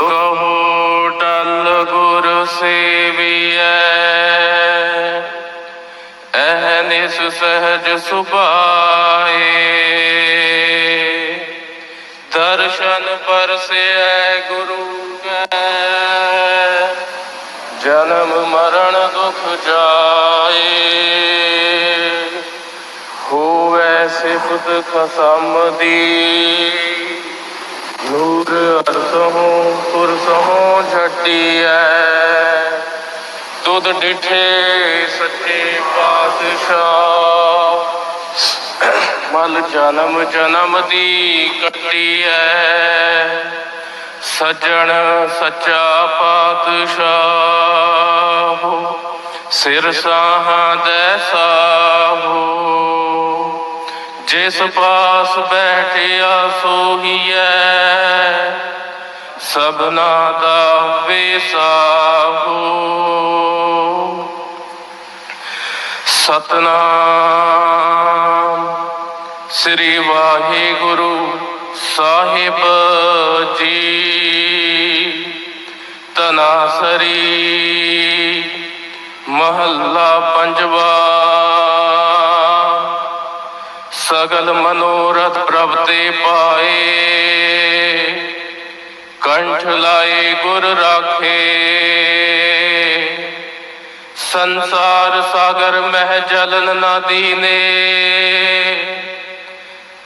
ਕਹੋ ਟਲ ਗੁਰ ਸੇਵੀਐ। ਐਨਿਸ ਸਹਜ ਸੁਭਾਏ। ਦਰਸ਼ਨ ਪਰਸੈ ਗੁਰੂ ਕੈ। ਜਨਮ ਮਰਨ ਦੁਖ ਜਾਏ। ਹੋਵੇ ਸਿਫਤ ਖਸਮ ਦੀ। ਨੂਰ ਅਰਸੋਂ ਪੁਰਸੋਂ ਝਟੀਐ ਤੁਧ ਡਿਠੇ ਸੱਚੇ ਪਾਤਸ਼ਾਹ। ਮਲ ਜਨਮ ਜਨਮ ਦੀ ਕੱਟੀ ਕੱਟੀਐ। ਸੱਜਣ ਸੱਚਾ ਪਾਤਸ਼ਾਹ। ਸਿਰ ਸਾਹਾਂ ਦੇ ਸਾਹੋ। ਜਿਸ ਪਾਸ ਬੈਠਿਆ ਸੋਹੀ ਸਭਨਾ ਦਾ ਵੇਸਾਹੋ ਸਤਨਾਮ ਸ੍ਰੀ ਵਾਹਿਗੁਰੂ ਸਾਹਿਬ ਜੀ। ਤਨਾਸਰੀ ਮਹੱਲਾ ਪੰਜਵਾ। ਸਗਲ ਮਨੋਰਥ ਪ੍ਰਭ ਤੇ ਪਾਏ। ਕੰਠ ਲਾਏ ਗੁਰ ਰਾਖੇ। ਸੰਸਾਰ ਸਾਗਰ ਮਹਿ ਜਲਨ ਨਾ ਦੀਨੇ।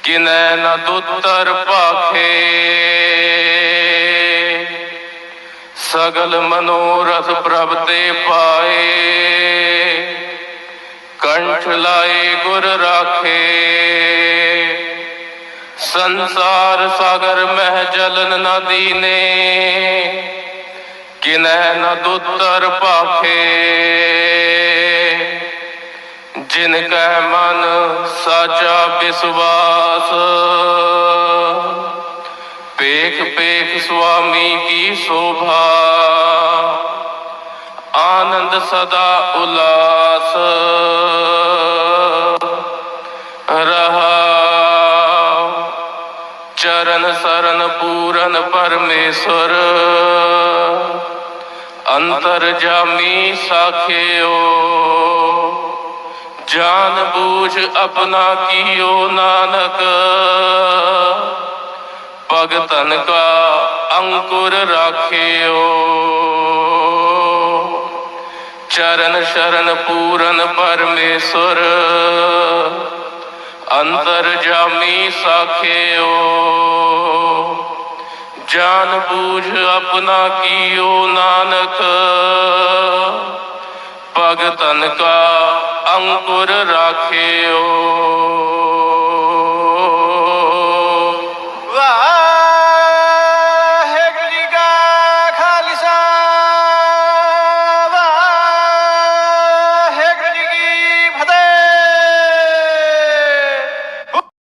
ਕਿਨੈ ਨ ਦੁੱਤਰ ਭਾਖੇ। ਸਗਲ ਮਨੋਰਥ ਪ੍ਰਭ ਤੇ ਪਾਏ। ਕੰਠ ਲਾਏ ਗੁਰ ਰਾਖੇ। ਸੰਸਾਰ ਸਾਗਰ ਮਹਿ ਜਲਨ ਨਦੀ ਨੇ ਕਿਨੈ ਨ ਦੁੱਤਰ ਭਾਖੇ। ਜਿਨ ਕੈ ਮਨ ਸਾਚਾ ਵਿਸਵਾਸ ਪੇਖ ਪੇਖ ਸੁਆਮੀ ਕੀ ਸ਼ੋਭਾ। ਆਨੰਦ ਸਦਾ ਉਲਾਸ। ਸਰਨ ਪੂਰਨ ਪਰਮੇਸ਼ਰ ਅੰਤਰ ਜਾਮੀ ਸਾਖਿਓ। ਜਾਨ ਬੂਝ ਆਪਣਾ ਕੀਓ ਨਾਨਕ। ਭਗਤਨ ਕਾ ਅੰਕੁਰ ਰਾਖਿਓ। ਚਰਨ ਸ਼ਰਨ ਪੂਰਨ ਪਰਮੇਸ਼ਰ ਅੰਤਰ ਜਾਮੀ ਸਾਖਿਓ। ਜਾਨ ਬੂਝ ਆਪਣਾ ਕੀਓ ਨਾਨਕ। ਭਗਤਨ ਕਾ ਅੰਕੁਰ ਰਾਖਿਓ